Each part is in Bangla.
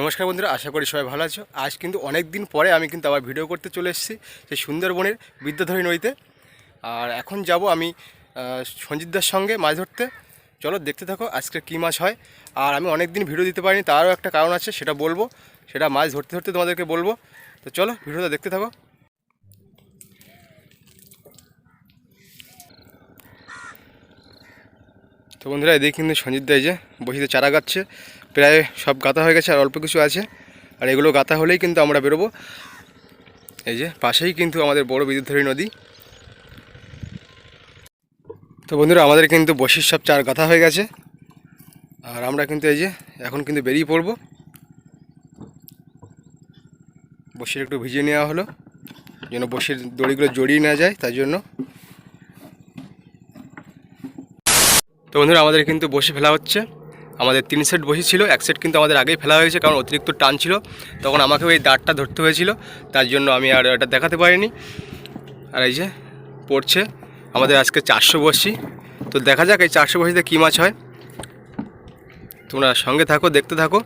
নমস্কার বন্ধুরা, আশা করি সবাই ভালো আছো। আজ কিন্তু অনেক দিন পরে আমি কিন্তু আবার ভিডিও করতে চলে এসেছি, সেই সুন্দরবনের বিদ্যাধরী নদীতে। আর এখন যাব আমি সঞ্জিতদার সঙ্গে মাছ ধরতে। চলো দেখতে থাকো আজকে কী মাছ হয়। আর আমি অনেক দিন ভিডিও দিতে পারিনি, তারও একটা কারণ আছে, সেটা বলব। সেটা মাছ ধরতে ধরতে তোমাদেরকে বলব। তো চলো ভিডিওটা দেখতে থাকো। তো বন্ধুরা, এদিকে কিন্তু সঞ্জিত দা এই যে বসিতে চারা গাচ্ছে। প্রায় সব গাঁথা হয়ে গেছে আর অল্প কিছু আছে। আর এগুলো গাঁথা হলেই কিন্তু আমরা বেরোবো। এই যে, পাশেই কিন্তু আমাদের বড় বিদ্যুৎধারী নদী। তো বন্ধুরা, আমাদের কিন্তু বসির সব চার গাঁথা হয়ে গেছে। আর আমরা কিন্তু এই যে, এখন কিন্তু বেরিয়ে পড়ব। বসির একটু ভিজিয়ে নেওয়া হলো, যেন বসির দড়িগুলো জড়িয়ে না যায় তার জন্য। তো বন্ধুরা, আমাদের কিন্তু বসে ফেলা হচ্ছে। আমাদের তিন সেট বসি ছিল, এক সেট কিন্তু আমাদের আগেই ফেলা হয়েছে কারণ অতিরিক্ত টান ছিল। তখন আমাকেও এই দাঁড়টা ধরতে হয়েছিল, তার জন্য আমি আর এটা দেখাতে পারিনি। আর এই যে, পড়ছে, আমাদের আজকে চারশো বসি। তো দেখা যাক এই চারশো বসিতে কী মাছ হয়। তোমরা সঙ্গে থাকো, দেখতে থাকো।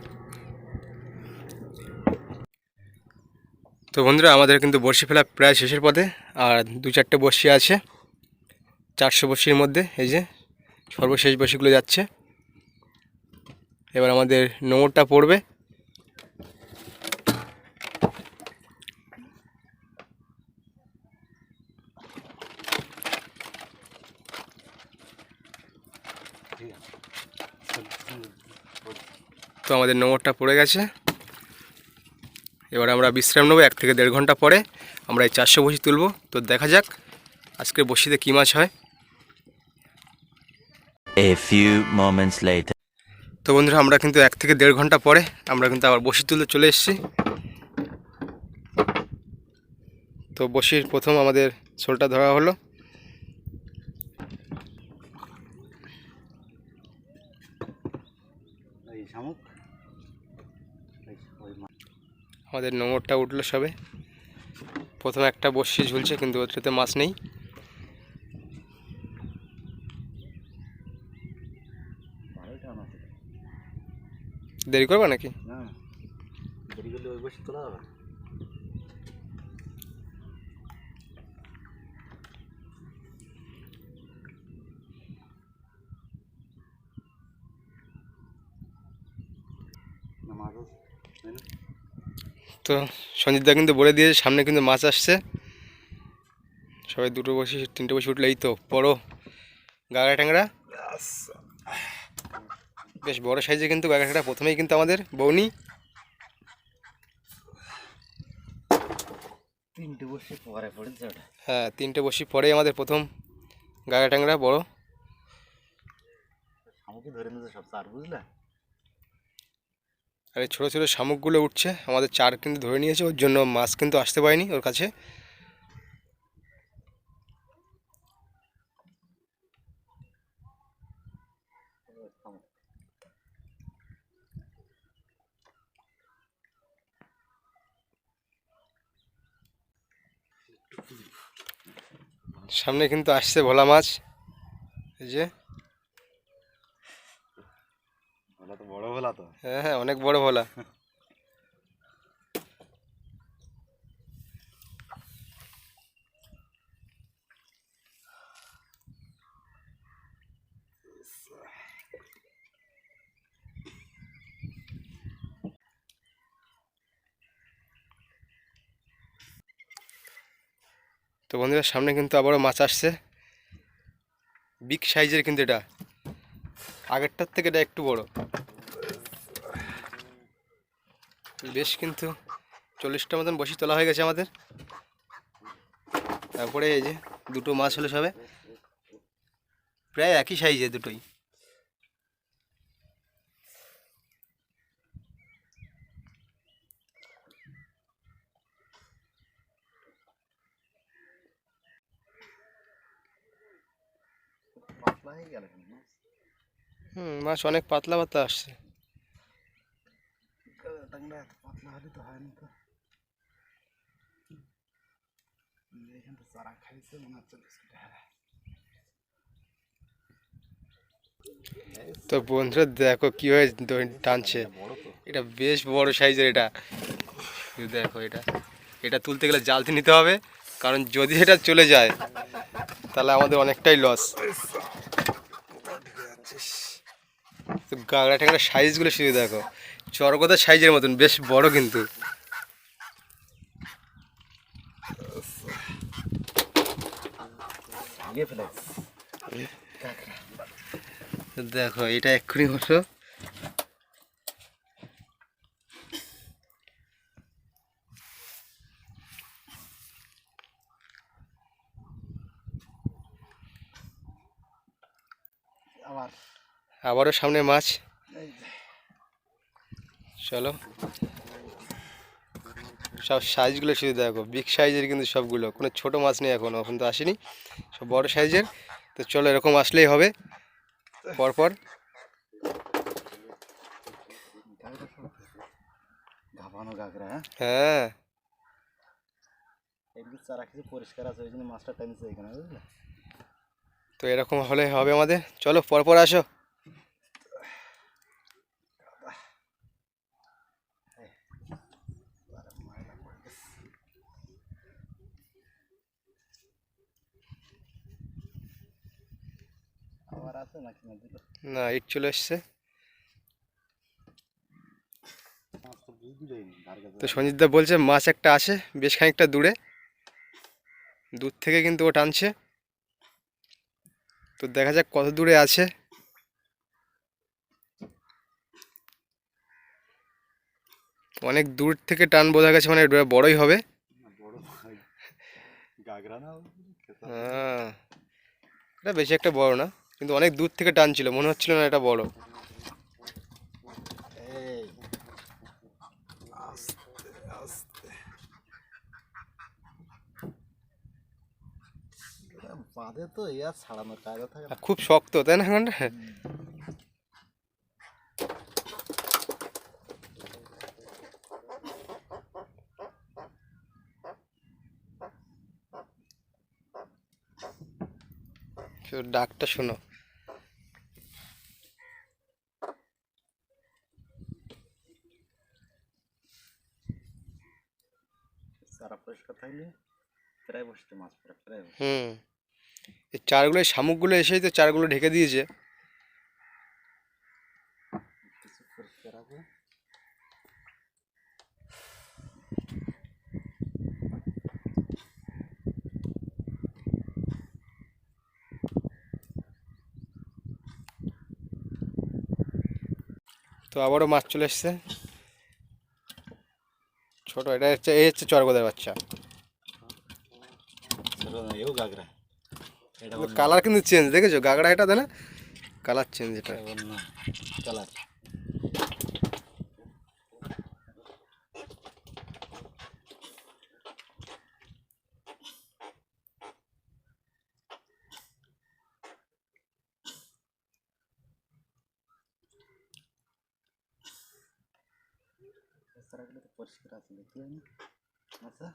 তো বন্ধুরা, আমাদের কিন্তু বড়শি ফেলা প্রায় শেষের পথে, আর দু চারটে বড়শি আছে। চারশো বড়শির মধ্যে, এই যে, সর্বশেষ বসিগুলো যাচ্ছে। এবার আমাদের নোংরটা পড়বে। তো আমাদের নোংরটা পড়ে গেছে। এবার আমরা বিশ্রাম নেব, এক থেকে দেড় ঘণ্টা পরে আমরা এই চারশো বসি তুলবো। তো দেখা যাক আজকের বসিতে কী মাছ হয়। A few moments later. তো বন্ধুরা, আমরা কিন্তু এক থেকে দেড় ঘণ্টা পরে আমরা কিন্তু আবার বসি তুলতে চলে এসেছি। তো বসির প্রথম আমাদের শোলটা ধরা হলো। আমাদের নোংরটা উঠল সবে। প্রথম একটা বসি ঝুলছে, কিন্তু ওটাতে মাছ নেই ভালোই টান আছে দেরি করবে নাকি? দেরি করলে ওই বসে তোলা? তো সঞ্জিতদা কিন্তু বলে দিয়েছে সামনে কিন্তু মাছ আসছে। সবাই দুটো বসি তিনটে বসি উঠলে এই তো বড় গাগা ট্যাংরা বেশ বড় সাইজে কিন্তু গাগা ট্যাংরা প্রথমেই কিন্তু আমাদের বৌনি। তিনটে বসে পরে পড়েছে ওটা। হ্যাঁ তিনটে বসি পরেই আমাদের প্রথম গাগা ট্যাংরা বড়। শামুকই ধরে নিয়েছে সব চার বুঝলে? আর এই ছোটো ছোটো শামুকগুলো উঠছে আমাদের চার কিন্তু ধরে নিয়েছে ওর জন্য মাছ কিন্তু আসতে পারেনি ওর কাছে। সামনে কিন্তু আসছে ভোলা মাছ। এই যে। ভোলা তো বড় ভোলা তো। হ্যাঁ হ্যাঁ অনেক বড় ভোলা। বন্ধুরা, সামনে কিন্তু আবারও মাছ আসছে। বিগ সাইজের কিন্তু এটা। আগেরটার থেকে এটা একটু বড়। বেশ কিন্তু চল্লিশটা মতন বসি তোলা হয়ে গেছে আমাদের। তারপরে এই যে দুটো মাছ হলো সবে। প্রায় একই সাইজে দুটোই পাতলা হয়ে গেল মাছ? হুম মাছ অনেক পাতলা পাতলা আসছে। টাংরা এত পাতলা হলে তো হয় না তো। এখান চারা খাইছে মনে হচ্ছে তো বন্ধুরা দেখো কীভাবে টানছে। এটা বেশ বড় সাইজের এটা। দেখো এটা। এটা তুলতে গেলে জালতি নিতে হবে। কারণ যদি এটা চলে যায়, তাহলে আমাদের অনেকটাই লস তো গাগড়া টাগড়া সাইজগুলো শুধু দেখো। চরকদার সাইজের মতন, বেশ বড় কিন্তু। দেখো, এটা এক্ষুনি হলো আবারও সামনে মাছ। চলো। সব সাইজগুলো শুধু দেখো বিগ সাইজের কিন্তু সবগুলো। কোনো ছোট মাছ নেই এখনও এখন তো আসেনি। সব বড় সাইজের তো চলো এরকম আসলেই হবে। পরপর। হ্যাঁ? হ্যাঁ। তো এরকম হলে হবে আমাদের। চলো পরপর আসো। না ইট চলে এসছে মাছ তো সঞ্জিতদা বলছে মাছ একটা আছে বেশ খানিকটা দূরে। দূর থেকে কিন্তু ও টানছে। তো দেখা যাক কত দূরে আছে। অনেক দূর থেকে টান বোঝা গেছে মানে এটা বড়ই হবে। বড় গাগরা না হ্যাঁ। এটা বেশি একটা বড় না। কিন্তু অনেক দূর থেকে টানছিল মনে হচ্ছিল না এটা বড়। এই আস্তে আস্তে। বাঁধে তো ছাড়ানোর কায়দা থাকে খুব শক্ত তাই না এখন ডাকটা শোনো। মাছ পড়ে হুম। এই চারগুলো এই শামুকগুলো এসেই তো চারগুলো ঢেকে দিয়েছে। তো আবারও মাছ চলে এসছে। ছোট এটা হচ্ছে এই হচ্ছে চরগোদের বাচ্চা। ছোট না এও গাগরা এটা অন্য কালার কিন্তু চেঞ্জ দেখেছ গাগড়া এটা না কালার চেঞ্জ এটা এটা অন্য কালার চারাগুলো তো পরিষ্কার আছে দেখতে পাই না আচ্ছা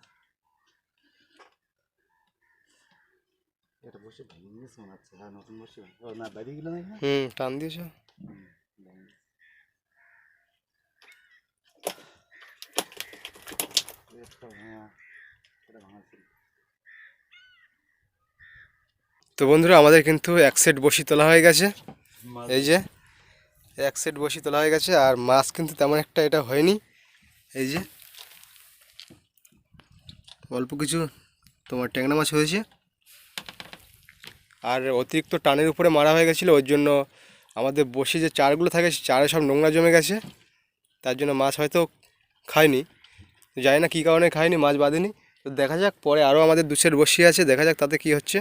বসে ভেঙে মনে হচ্ছে হ্যাঁ নতুন বসে ও না বাইরে গেল না হুম টান দিয়েছ। ছিল তো বন্ধুরা আমাদের কিন্তু এক সেট বসি তোলা হয়ে গেছে। এই যে এক সেট বসি তোলা হয়ে গেছে আর মাছ কিন্তু তেমন একটা এটা হয়নি। এই যে অল্প কিছু তোমার ট্যাংরা মাছ হয়েছে। আর অতিরিক্ত টানের উপরে মারা হয়ে গেছিল, ওর জন্য আমাদের বসে যে চারগুলো থাকে সেই চারে সব নোংরা জমে গেছে। তার জন্য মাছ হয়তো খায়নি। জানি না কী কারণে খায়নি, মাছ বাঁধেনি তো দেখা যাক, পরে আরও আমাদের দুশের বসি আছে, দেখা যাক তাতে কি হচ্ছে।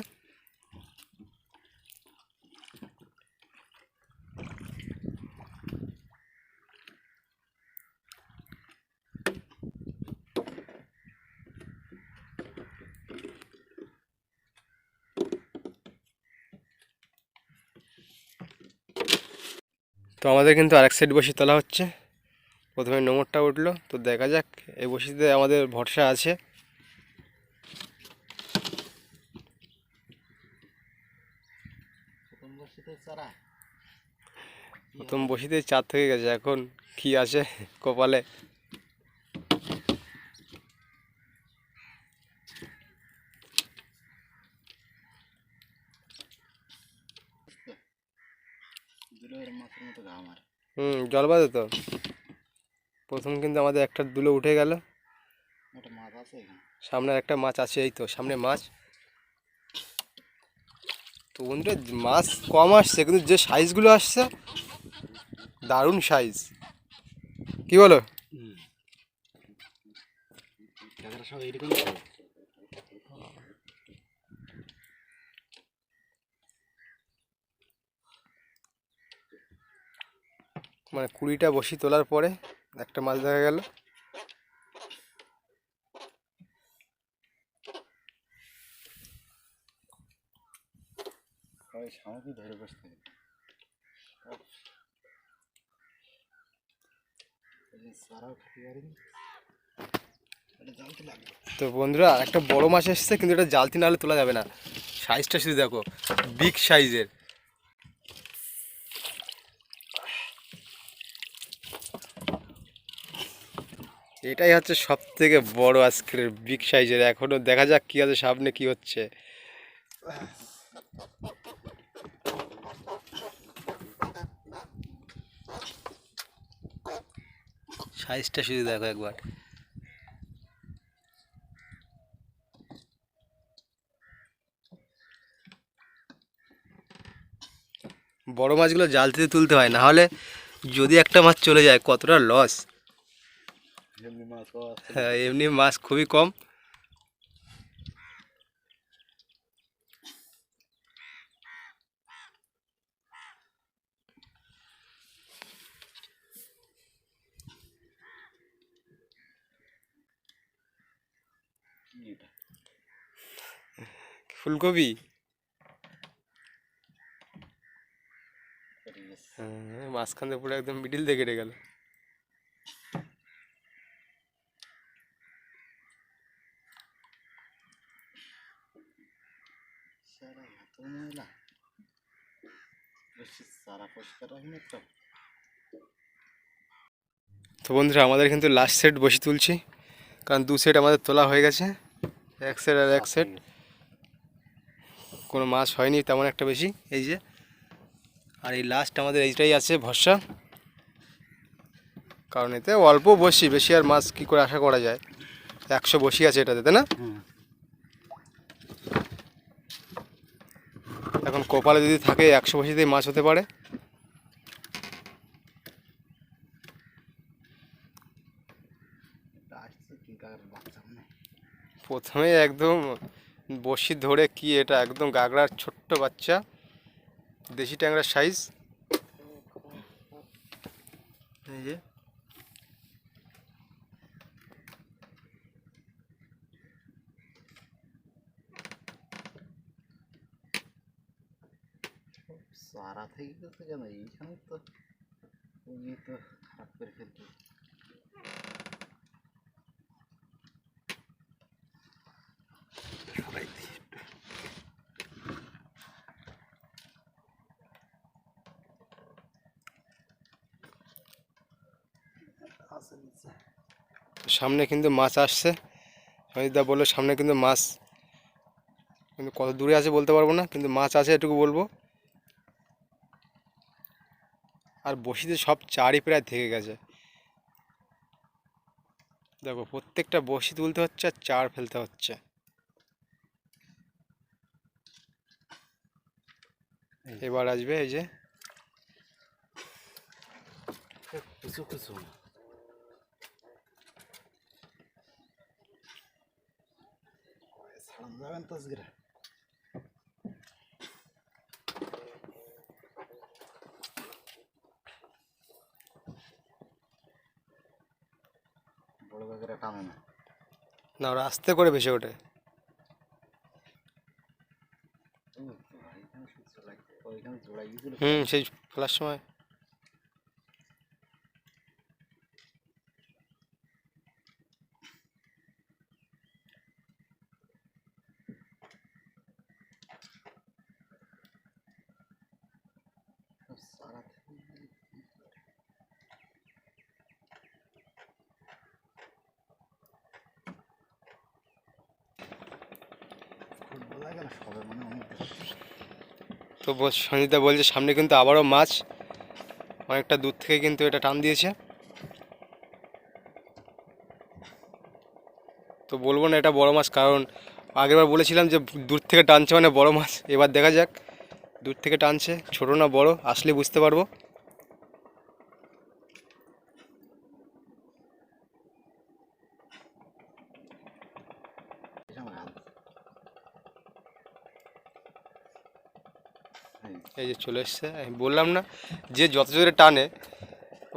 তো আমাদের কিন্তু আরেক সাইড বসি তোলা হচ্ছে। প্রথমে নোংরটা উঠল, তো দেখা যাক, এই বসিতে আমাদের ভরসা আছে। প্রথম বসিতে চার থেকে গেছে, এখন কি আছে কপালে? হুম জল বাজে তো। প্রথম কিন্তু আমাদের একটা দুলো উঠে গেল। ওটা মাছ আছে এখানে। সামনে একটা মাছ আছে এই তো সামনে মাছ। তো বন্ধুরা মাছ কম আসছে কিন্তু যে সাইজগুলো আসছে দারুণ সাইজ। কি বলো? সব মানে কুড়িটা বসি তোলার পরে একটা মাছ দেখা গেল। ধরে তো বন্ধুরা একটা বড় মাছ এসছে কিন্তু এটা জালতি নাহলে তোলা যাবে না। সাইজটা শুধু দেখো বিগ সাইজের এটাই হচ্ছে সব থেকে বড় আজকের বিগ সাইজের এখনও দেখা যাক কি আছে, সামনে কি হচ্ছে। সাইজটা শুধু দেখো একবার। বড় মাছগুলো জাল থেকে তুলতে হয়, না হলে যদি একটা মাছ চলে যায়, কতটা লস এমনি মাছ পাওয়া যাচ্ছে না। হ্যাঁ এমনি মাছ খুবই কম। ফুলকপি? হ্যাঁ মাঝখান দিয়ে পুরো একদম মিডিল দিয়ে কেটে গেল সারা এত ময়লা বেশি সারা পরিষ্কার রাখেনি তো বন্ধুরা, আমাদের কিন্তু লাস্ট সেট বসে তুলছি। কারণ দু সেট আমাদের তোলা হয়ে গেছে। এক সেট আর এক সেট কোনো মাছ হয়নি তেমন একটা বেশি, এই যে। আর এই লাস্ট আমাদের এইটাই আছে ভরসা। কারণ এতে অল্প বসি, বেশি আর মাছ কী করে আশা করা যায়? একশো বসি আছে এটাতে, তাই না? এখন কপালে যদি থাকে, একশো বসিতেই মাছ হতে পারে এটা আসছে কি কাকার বাচ্চা মনে হয়। প্রথমে একদম বসি ধরে কি এটা একদম গাগড়ার ছোট্ট বাচ্চা, দেশি ট্যাংরার সাইজ এই যে। সারা থেকে গেছে কেন? এইখানে তো তো খারাপ করে ফেলছে সরাই দিই একটু। আছে নিচে। সামনে কিন্তু মাছ আসছে। সমিতদা বলল সামনে কিন্তু মাছ কিন্তু কত দূরে আছে বলতে পারব না কিন্তু মাছ আছে এটুকু বলব। আর বসিতে সব চারই প্রায় থেকে গেছে। দেখো প্রত্যেকটা বসি তুলতে হচ্ছে আর চার ফেলতে হচ্ছে। এবার আসবে এই যে। কিছু কিছু কাকেরা টানে না ওরা আস্তে করে ভেসে ওঠে। হুম সেই ফেলার সময়। তো সঞ্জিতা বলছে সামনে কিন্তু আবারও মাছ। অনেকটা দূর থেকে কিন্তু এটা টান দিয়েছে। তো বলব না এটা বড় মাছ, কারণ আগেরবার বলেছিলাম যে দূর থেকে টানছে মানে বড় মাছ। এবার দেখা যাক, দূর থেকে টানছে, ছোট না বড়, আসলে বুঝতে পারব। এই যে চলে এসছে। আমি বললাম না যে যত জোরে টানে,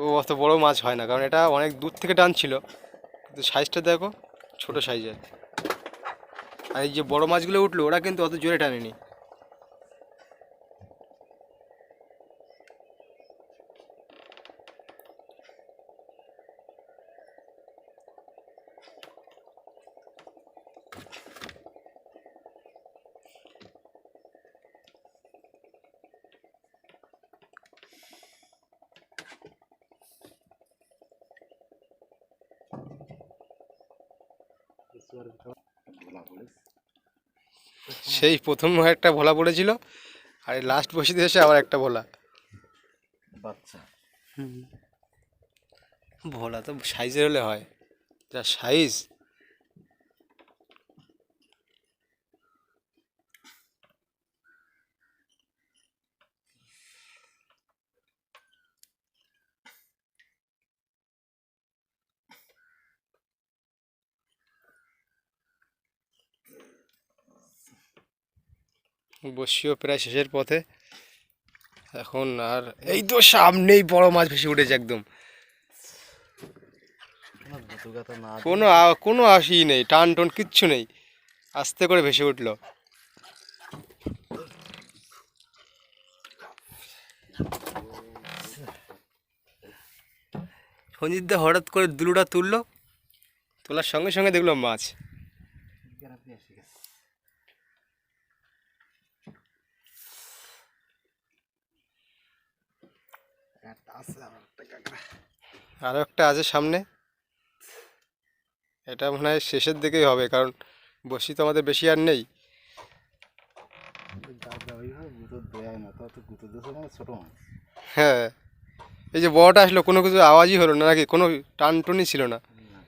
ও অত বড় মাছ হয় না, কারণ এটা অনেক দূর থেকে টানছিল। কিন্তু সাইজটা দেখো, ছোট সাইজের আর এই যে বড় মাছগুলো উঠল, ওরা কিন্তু অত জোরে টানেনি। সেই প্রথম একটা ভোলা পড়েছিল আর লাস্ট বসিতে এসে আবার একটা ভোলা। বাচ্চা। ভোলা তো সাইজের হলে হয়। যা সাইজ বসিও প্রায় শেষের পথে। এখন আর এই তো সামনেই বড় মাছ ভেসে উঠেছে একদম। কোনো কোনো আসি নেই টান টন কিচ্ছু নেই। আস্তে করে ভেসে উঠল। সঞ্জিতদা হঠাৎ করে দুলুটা তুললো। তোলার সঙ্গে সঙ্গে দেখল মাছ গ্রামে এসে গেছে আছে আর একটা আছে সামনে। এটা মনে হয় শেষের দিকেই হবে, কারণ বসি তো আমাদের বেশি আর নেই। হ্যাঁ এই যে বড়টা আসলো, কোনো কিছু আওয়াজই হলো না, নাকি কোনো টান টনই ছিল না না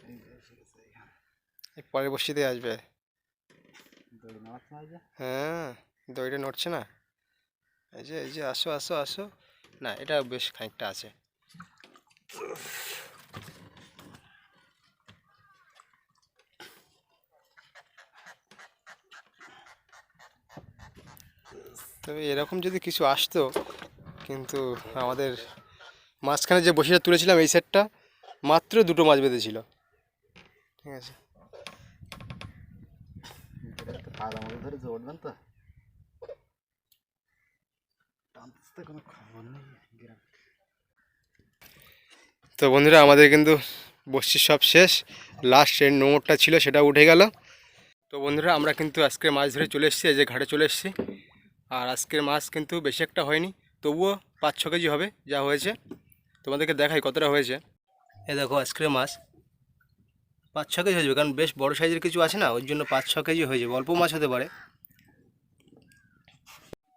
এই যে এসে গেছে এখানে এই পরের বসিতে আসবে। হ্যাঁ দইটা নড়ছে না? এই যে এই যে আসো আসো আসো। না এটা বেশ খানিকটা আছে। তবে এরকম যদি কিছু আসতো কিন্তু আমাদের মাঝখানে যে বসিটা তুলেছিলাম এই সেটটা মাত্র দুটো মাছ বেঁধেছিল। ঠিক আছে। তো বন্ধুরা, আমাদের কিন্তু বসছির সব শেষ। লাস্ট এর নোংরটা ছিল সেটা উঠে গেল। তো বন্ধুরা, আমরা কিন্তু আজকে মাছ ধরে চলে এসেছি যে ঘাটে চলে এসেছি। আর আজকের মাছ কিন্তু বেশি একটা হয়নি, তবুও পাঁচ ছ কেজি হবে, যা হয়েছে। তোমাদেরকে দেখাই কতটা হয়েছে। এ দেখো, আজকের মাছ। পাঁচ ছ কেজি হয়ে যাবে, কারণ বেশ বড় সাইজের কিছু আছে না, ওই জন্য পাঁচ ছ কেজি হয়ে যাবে, অল্প মাছ হতে পারে।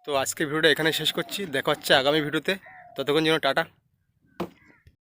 তো আজকের ভিডিওটা এখানে শেষ করছি, দেখা হচ্ছে আগামী ভিডিওতে ততক্ষণ যেন টাটা।